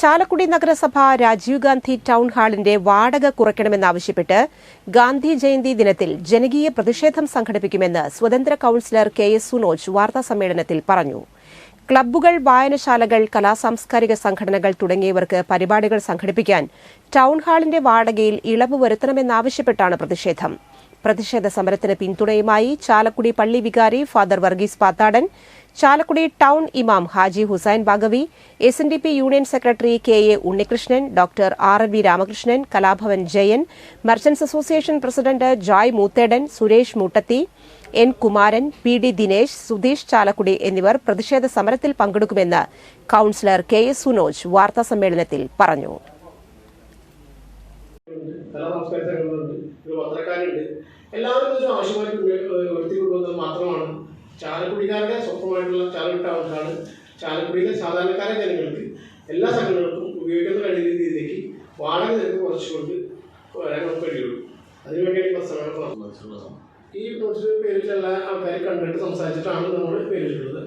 ചാലക്കുടി നഗരസഭ രാജീവ് ഗാന്ധി ടൗൺ ഹാളിന്റെ വാടക കുറയ്ക്കണമെന്നാവശ്യപ്പെട്ട് ഗാന്ധി ജയന്തി ദിനത്തിൽ ജനകീയ പ്രതിഷേധം സംഘടിപ്പിക്കുമെന്ന് സ്വതന്ത്ര കൌൺസിലർ കെ എസ് സുനോജ് വാർത്താസമ്മേളനത്തിൽ പറഞ്ഞു. ക്ലബ്ബുകൾ വായനശാലകൾ കലാസാംസ്കാരിക സംഘടനകൾ തുടങ്ങിയവർക്ക് പരിപാടികൾ സംഘടിപ്പിക്കാൻ ടൗൺ ഹാളിന്റെ വാടകയിൽ ഇളവ് വരുത്തണമെന്നാവശ്യപ്പെട്ടാണ് പ്രതിഷേധം. പ്രതിഷേധ സമരത്തിന് പിന്തുണയുമായി ചാലക്കുടി പള്ളി വികാരി ഫാദർ വർഗീസ് പാത്താടൻ ചാലക്കുടി ടൗൺ ഇമാം Haji Hussain Baqavi S N D P union secretary K A Unnikrishnan doctor R N V Ramakrishnan Kalabhavan Jayan merchants association president Joy Moothedan Suresh Moottathi N Kumaran P D Dinesh Sudheesh Chalakudy എന്നിവർ പ്രതിഷേധ സമരത്തിൽ പങ്കെടുക്കുമെന്ന് councillor K S Sunoj വാർത്താസമ്മേളനത്തിൽ പറഞ്ഞു. എല്ലാവർക്കും ആവശ്യമായിട്ട് ചാലക്കുടിക്കാരുടെ സ്വപ്നമായിട്ടുള്ള ചാലക്കുട്ട town ചാലക്കുടിയിലെ സാധാരണക്കാരെ ജനങ്ങൾക്ക് എല്ലാ സ്ഥലങ്ങൾക്കും ഉപയോഗിക്കുന്ന കഴിയുന്ന രീതിയിലേക്ക് വാടക നിരക്ക് കുറച്ചുകൊണ്ട് വരാൻ നമുക്ക് കഴിയുള്ളൂ. അതിനുവേണ്ടിയാണ് ഈ പ്രസ്ഥാനം ഈ നോട്ടീസ് പേരിലുള്ള ആൾക്കാരെ കണ്ടിട്ട് സംസാരിച്ചിട്ടാണ് നമ്മൾ പേരിട്ടുള്ളത്